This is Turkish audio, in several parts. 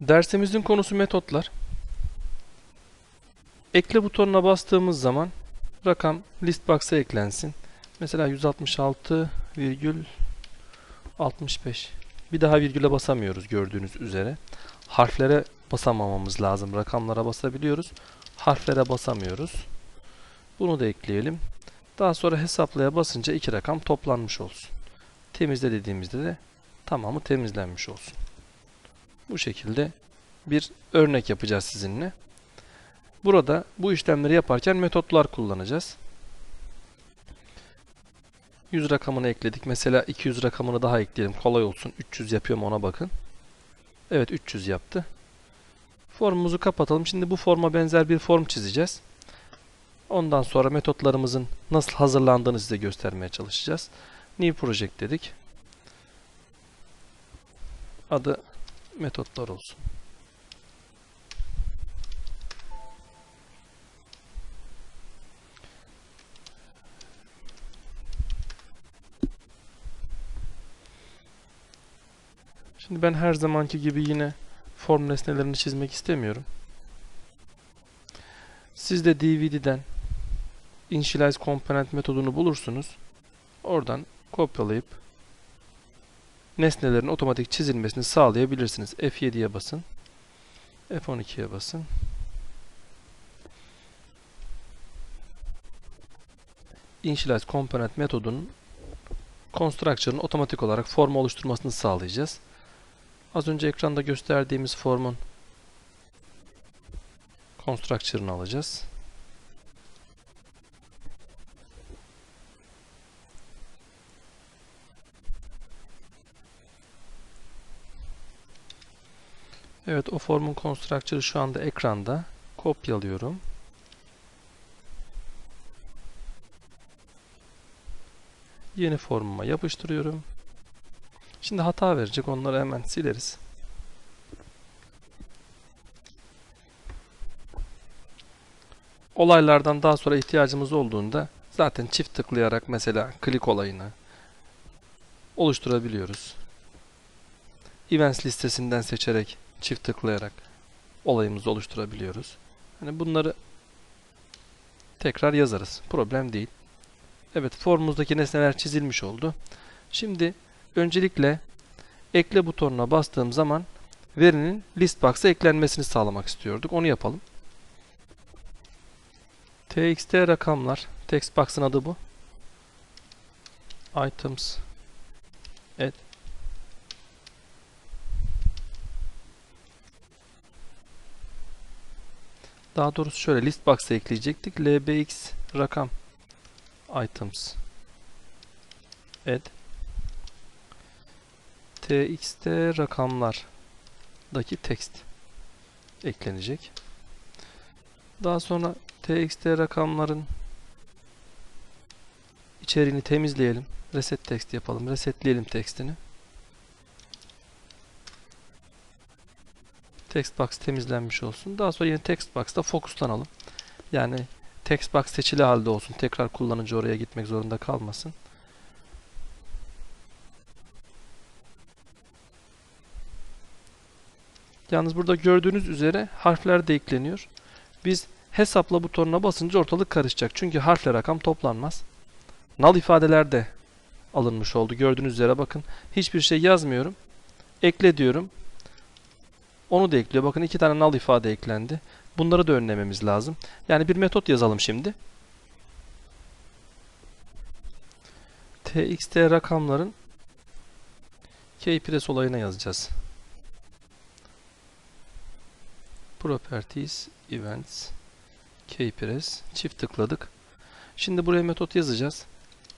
Dersimizin konusu metotlar. Ekle butonuna bastığımız zaman rakam list box'a eklensin. Mesela 166,65. Bir daha virgüle basamıyoruz gördüğünüz üzere. Harflere basamamamız lazım. Rakamlara basabiliyoruz. Harflere basamıyoruz. Bunu da ekleyelim. Daha sonra hesaplaya basınca iki rakam toplanmış olsun. Temizle dediğimizde de tamamı temizlenmiş olsun. Bu şekilde bir örnek yapacağız sizinle. Burada bu işlemleri yaparken metotlar kullanacağız. 100 rakamını ekledik. Mesela 200 rakamını daha ekleyelim. Kolay olsun. 300 yapıyorum ona bakın. Evet 300 yaptı. Formumuzu kapatalım. Şimdi bu forma benzer bir form çizeceğiz. Ondan sonra metotlarımızın nasıl hazırlandığını size göstermeye çalışacağız. New Project dedik. Adı metotlar olsun. Şimdi ben her zamanki gibi yine form nesnelerini çizmek istemiyorum. Siz de DVD'den Initialize Component metodunu bulursunuz. Oradan kopyalayıp nesnelerin otomatik çizilmesini sağlayabilirsiniz. F7'ye basın. F12'ye basın. Initialize Component metodunun Constructor'ın otomatik olarak form oluşturmasını sağlayacağız. Az önce ekranda gösterdiğimiz formun Constructor'ını alacağız. Evet o formun constructor'ı şu anda ekranda. Kopyalıyorum. Yeni formuma yapıştırıyorum. Şimdi hata verecek. Onları hemen sileriz. Olaylardan daha sonra ihtiyacımız olduğunda zaten çift tıklayarak mesela klik olayını oluşturabiliyoruz. Events listesinden seçerek çift tıklayarak olayımızı oluşturabiliyoruz. Hani bunları tekrar yazarız. Problem değil. Evet formumuzdaki nesneler çizilmiş oldu. Şimdi öncelikle ekle butonuna bastığım zaman verinin list box'a eklenmesini sağlamak istiyorduk. Onu yapalım. txt rakamlar text box'ın adı bu. items add Daha doğrusu şöyle list box'a ekleyecektik. lbx rakam items add txt rakamlardaki text eklenecek. Daha sonra txt rakamların içeriğini temizleyelim. Reset text yapalım. Resetleyelim textini. Text box temizlenmiş olsun. Daha sonra yine text box'ta fokuslanalım. Yani text box seçili halde olsun. Tekrar kullanıcı oraya gitmek zorunda kalmasın. Yalnız burada gördüğünüz üzere harfler de ekleniyor. Biz hesapla butonuna basınca ortalık karışacak. Çünkü harfle rakam toplanmaz. Null ifadeler de alınmış oldu. Gördüğünüz üzere bakın. Hiçbir şey yazmıyorum. Ekle diyorum. Onu da ekliyor. Bakın iki tane null ifade eklendi. Bunları da önlememiz lazım. Yani bir metot yazalım şimdi. txt rakamların keypress olayına yazacağız. Properties, Events, Kpress çift tıkladık. Şimdi buraya metot yazacağız.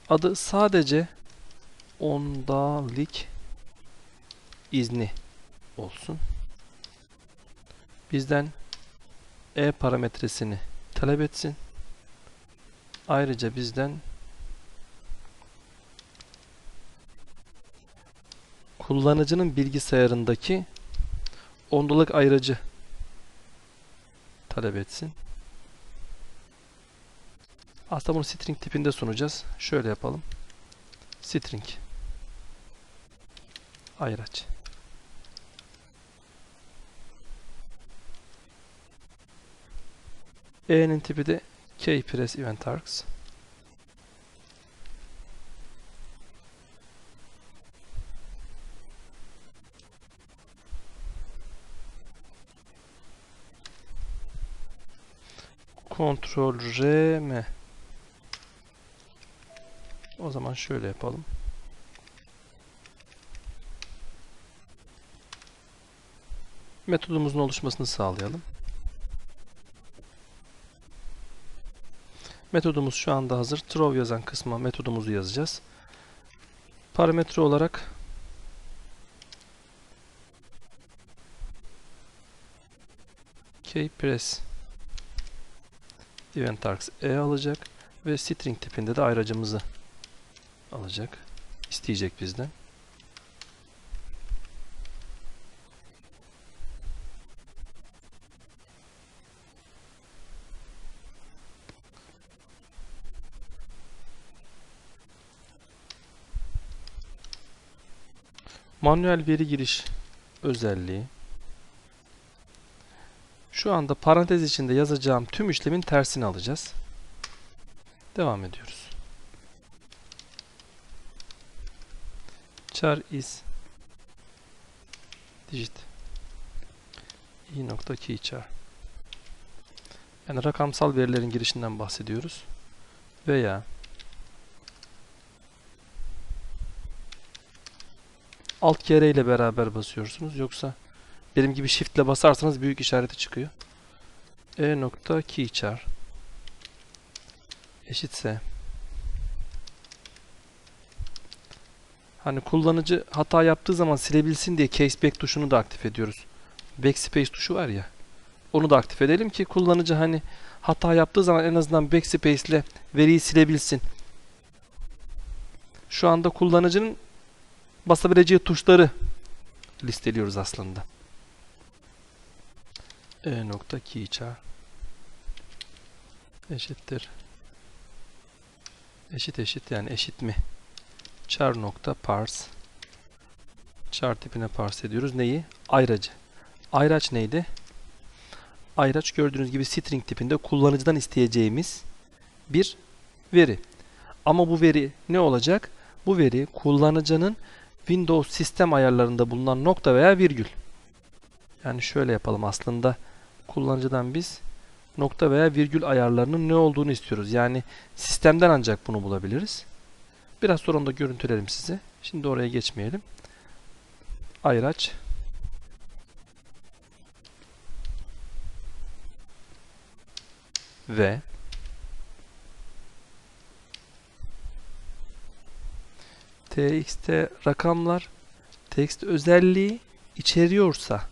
Adı sadece ondalık izni olsun. Bizden e parametresini talep etsin. Ayrıca bizden kullanıcının bilgisayarındaki ondalık ayırıcı talep etsin. Aslında bunu string tipinde sunacağız. Şöyle yapalım. String ayraç. E'nin tipi de kpress event args. Ctrl R M. O zaman şöyle yapalım. Metodumuzun oluşmasını sağlayalım. Metodumuz şu anda hazır. Throw yazan kısma metodumuzu yazacağız. Parametre olarak kpress event args e alacak ve string tipinde de ayracımızı alacak. isteyecek bizden. Manuel veri giriş özelliği. Şu anda parantez içinde yazacağım tüm işlemin tersini alacağız. Devam ediyoruz. char is digit i nokta key char. Yani rakamsal verilerin girişinden bahsediyoruz. Veya alt kere ile beraber basıyorsunuz. Yoksa benim gibi shift ile basarsanız büyük işareti çıkıyor. E nokta keychar eşitse hani kullanıcı hata yaptığı zaman silebilsin diye case back tuşunu da aktif ediyoruz. Backspace tuşu var ya. Onu da aktif edelim ki kullanıcı hani hata yaptığı zaman en azından backspace ile veriyi silebilsin. Şu anda kullanıcının basabileceği tuşları listeliyoruz aslında. E nokta keychar eşittir. Eşit eşit yani eşit mi? Char nokta parse. Char tipine parse ediyoruz neyi? Ayracı. Ayraç neydi? Ayraç gördüğünüz gibi string tipinde kullanıcıdan isteyeceğimiz bir veri. Ama bu veri ne olacak? Bu veri kullanıcının Windows sistem ayarlarında bulunan nokta veya virgül yani şöyle yapalım aslında kullanıcıdan biz nokta veya virgül ayarlarının ne olduğunu istiyoruz. Yani sistemden ancak bunu bulabiliriz. Biraz sonra onu da görüntülerim size. Şimdi oraya geçmeyelim. Ayraç. Ve txt rakamlar text özelliği içeriyorsa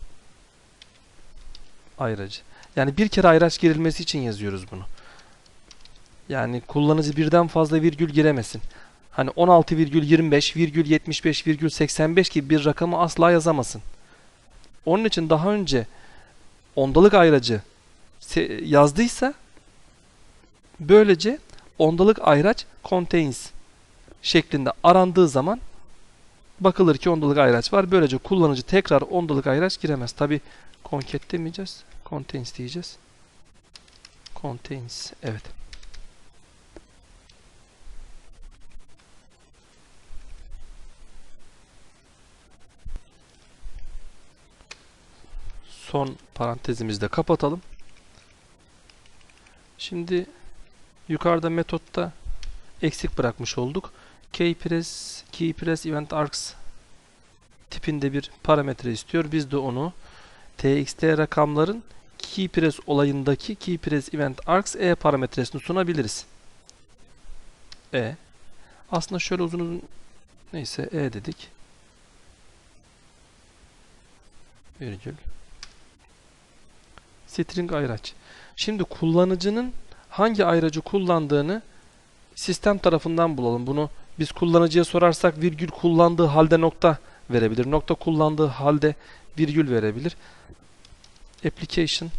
ayracı. Yani bir kere ayraç girilmesi için yazıyoruz bunu. Yani kullanıcı birden fazla virgül giremesin. Hani 16,25, virgül 75, virgül 85 gibi bir rakamı asla yazamasın. Onun için daha önce ondalık ayracı yazdıysa böylece ondalık ayraç contains şeklinde arandığı zaman bakılır ki ondalık ayraç var. Böylece kullanıcı tekrar ondalık ayraç giremez. Tabi concat demeyeceğiz. Contains diyeceğiz. Contains. Evet. Son parantezimizi de kapatalım. Şimdi yukarıda metotta eksik bırakmış olduk. Keypress keypress event args tipinde bir parametre istiyor. Biz de onu txt rakamların keypress olayındaki keypress event args e parametresini sunabiliriz. E. Aslında şöyle uzun uzun neyse e dedik. Virgül. String ayraç. Şimdi kullanıcının hangi ayracı kullandığını sistem tarafından bulalım. Bunu biz kullanıcıya sorarsak virgül kullandığı halde nokta verebilir. Nokta kullandığı halde virgül verebilir. Application.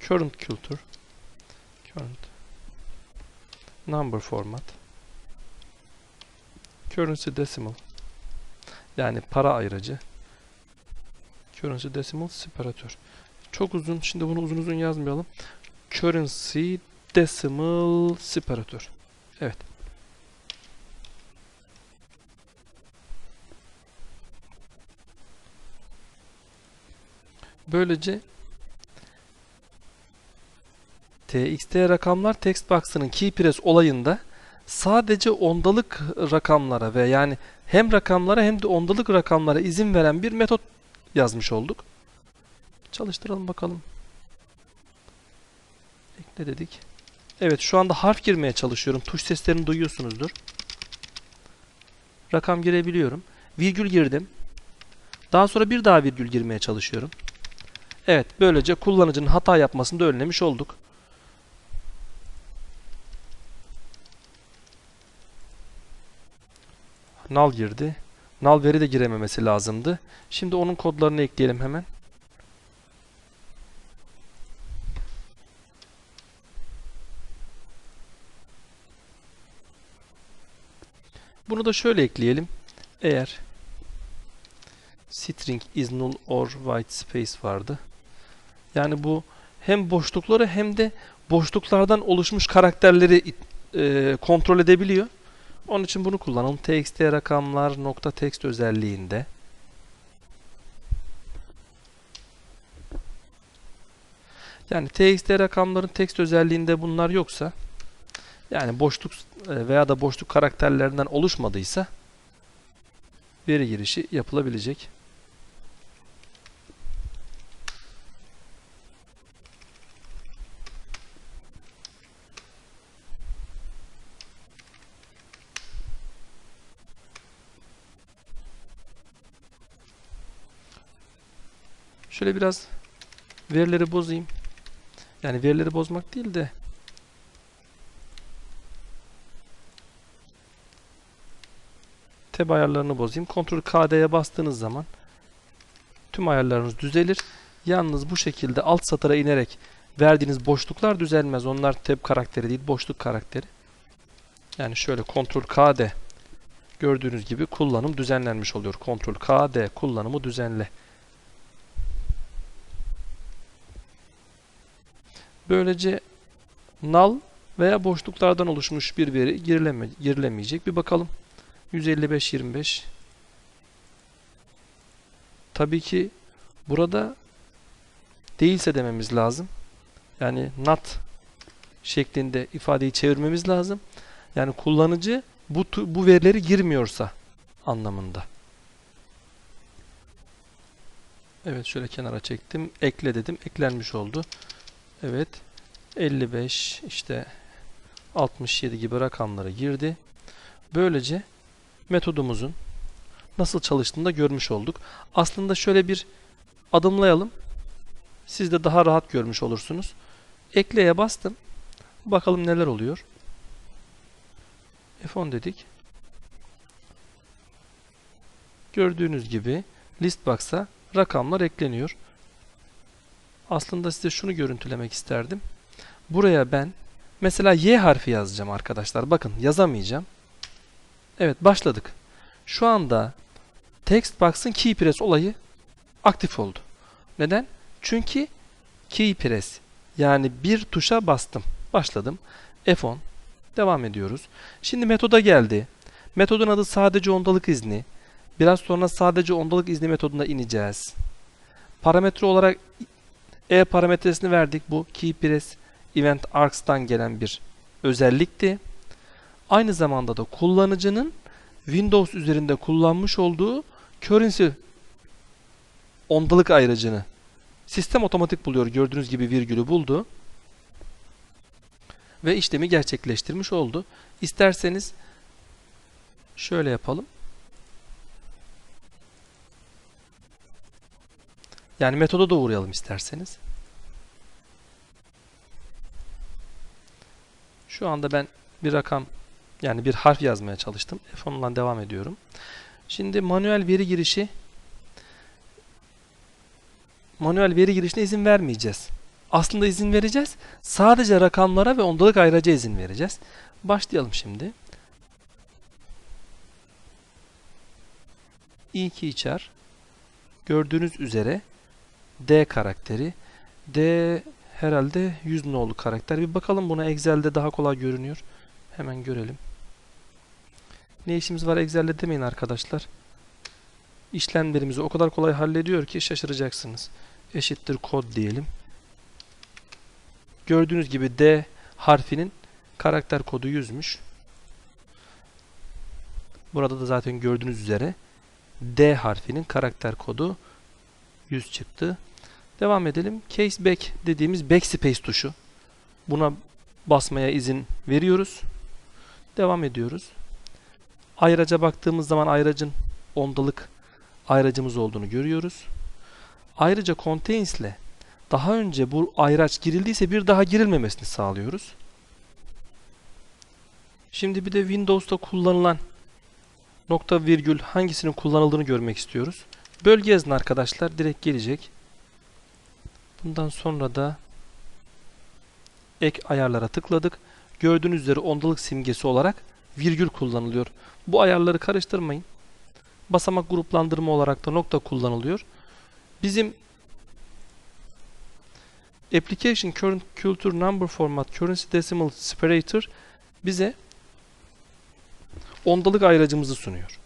Current culture. Current. Number format. Currency decimal. Yani para ayracı. Currency decimal separatör. Çok uzun. Şimdi bunu uzun uzun yazmayalım. Currency decimal separator. Evet. Böylece TXT rakamlar text box'ının key press olayında sadece ondalık rakamlara ve yani hem rakamlara hem de ondalık rakamlara izin veren bir metot yazmış olduk. Çalıştıralım bakalım. Ekle dedik. Evet şu anda harf girmeye çalışıyorum. Tuş seslerini duyuyorsunuzdur. Rakam girebiliyorum. Virgül girdim. Daha sonra bir daha virgül girmeye çalışıyorum. Evet böylece kullanıcının hata yapmasını da önlemiş olduk. Null girdi. Null veri de girememesi lazımdı. Şimdi onun kodlarını ekleyelim hemen. Bunu da şöyle ekleyelim. Eğer string is null or white space vardı. Yani bu hem boşlukları hem de boşluklardan oluşmuş karakterleri e, kontrol edebiliyor. Onun için bunu kullanalım. txt rakamlar nokta text özelliğinde. Yani txt rakamların text özelliğinde bunlar yoksa yani boşluk e, veya da boşluk karakterlerinden oluşmadıysa veri girişi yapılabilecek. Şöyle biraz verileri bozayım. Yani verileri bozmak değil de tab ayarlarını bozayım. Ctrl KD'ye bastığınız zaman tüm ayarlarınız düzelir. Yalnız bu şekilde alt satıra inerek verdiğiniz boşluklar düzelmez. Onlar tab karakteri değil, boşluk karakteri. Yani şöyle Ctrl KD gördüğünüz gibi kullanım düzenlenmiş oluyor. Ctrl KD kullanımı düzenle. Böylece null veya boşluklardan oluşmuş bir veri girileme, girilemeyecek. Bir bakalım. 155 25 Tabii ki burada değilse dememiz lazım. Yani not şeklinde ifadeyi çevirmemiz lazım. Yani kullanıcı bu bu verileri girmiyorsa anlamında. Evet şöyle kenara çektim. Ekle dedim. Eklenmiş oldu. Evet. 55 işte 67 gibi rakamları girdi. Böylece metodumuzun nasıl çalıştığını da görmüş olduk. Aslında şöyle bir adımlayalım. Siz de daha rahat görmüş olursunuz. Ekleye bastım. Bakalım neler oluyor. F10 dedik. Gördüğünüz gibi listbox'a rakamlar ekleniyor. Aslında size şunu görüntülemek isterdim. Buraya ben mesela Y harfi yazacağım arkadaşlar. Bakın yazamayacağım. Evet başladık. Şu anda text box'ın key press olayı aktif oldu. Neden? Çünkü key press yani bir tuşa bastım. Başladım. F10 devam ediyoruz. Şimdi metoda geldi. Metodun adı sadece ondalık izni. Biraz sonra sadece ondalık izni metoduna ineceğiz. Parametre olarak e parametresini verdik. Bu keyPress event args'tan gelen bir özellikti. Aynı zamanda da kullanıcının Windows üzerinde kullanmış olduğu currency ondalık ayrıcını sistem otomatik buluyor. Gördüğünüz gibi virgülü buldu. Ve işlemi gerçekleştirmiş oldu. İsterseniz şöyle yapalım. Yani metoda da uğrayalım isterseniz. Şu anda ben bir rakam yani bir harf yazmaya çalıştım. F10'dan devam ediyorum. Şimdi manuel veri girişi manuel veri girişine izin vermeyeceğiz. Aslında izin vereceğiz. Sadece rakamlara ve ondalık ayraca izin vereceğiz. Başlayalım şimdi. i2 içer. Gördüğünüz üzere D karakteri. D Herhalde 100 nolu karakter. Bir bakalım buna Excel'de daha kolay görünüyor. Hemen görelim. Ne işimiz var Excel'de demeyin arkadaşlar. İşlemlerimizi o kadar kolay hallediyor ki şaşıracaksınız. Eşittir kod diyelim. Gördüğünüz gibi D harfinin karakter kodu 100'müş. Burada da zaten gördüğünüz üzere D harfinin karakter kodu 100 çıktı. Devam edelim. Case back dediğimiz backspace tuşu. Buna basmaya izin veriyoruz. Devam ediyoruz. Ayraca baktığımız zaman ayracın ondalık ayracımız olduğunu görüyoruz. Ayrıca contains ile daha önce bu ayraç girildiyse bir daha girilmemesini sağlıyoruz. Şimdi bir de Windows'ta kullanılan nokta virgül hangisinin kullanıldığını görmek istiyoruz. Bölge yazın arkadaşlar direkt gelecek. Bundan sonra da ek ayarlara tıkladık. Gördüğünüz üzere ondalık simgesi olarak virgül kullanılıyor. Bu ayarları karıştırmayın. Basamak gruplandırma olarak da nokta kullanılıyor. Bizim Application Current Culture Number Format Currency Decimal Separator bize ondalık ayracımızı sunuyor.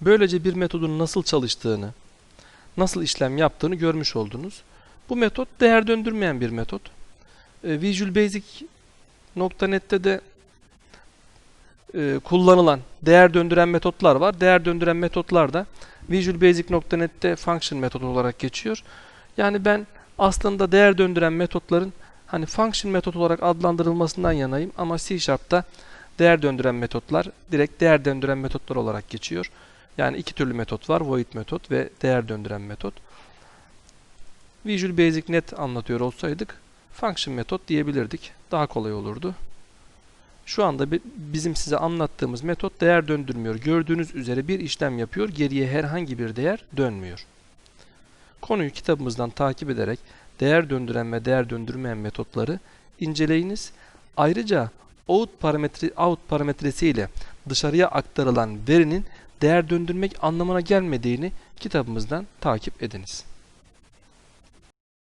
Böylece bir metodun nasıl çalıştığını, nasıl işlem yaptığını görmüş oldunuz. Bu metot değer döndürmeyen bir metot. E, Visual Basic .NET'te de e, kullanılan değer döndüren metotlar var. Değer döndüren metotlar da Visual Basic.NET'te function metodu olarak geçiyor. Yani ben aslında değer döndüren metotların hani function metot olarak adlandırılmasından yanayım ama C değer döndüren metotlar direkt değer döndüren metotlar olarak geçiyor. Yani iki türlü metot var. Void metot ve değer döndüren metot. Visual Basic Net anlatıyor olsaydık function metot diyebilirdik. Daha kolay olurdu. Şu anda bizim size anlattığımız metot değer döndürmüyor. Gördüğünüz üzere bir işlem yapıyor. Geriye herhangi bir değer dönmüyor. Konuyu kitabımızdan takip ederek değer döndüren ve değer döndürmeyen metotları inceleyiniz. Ayrıca out parametre out parametresi ile dışarıya aktarılan verinin değer döndürmek anlamına gelmediğini kitabımızdan takip ediniz.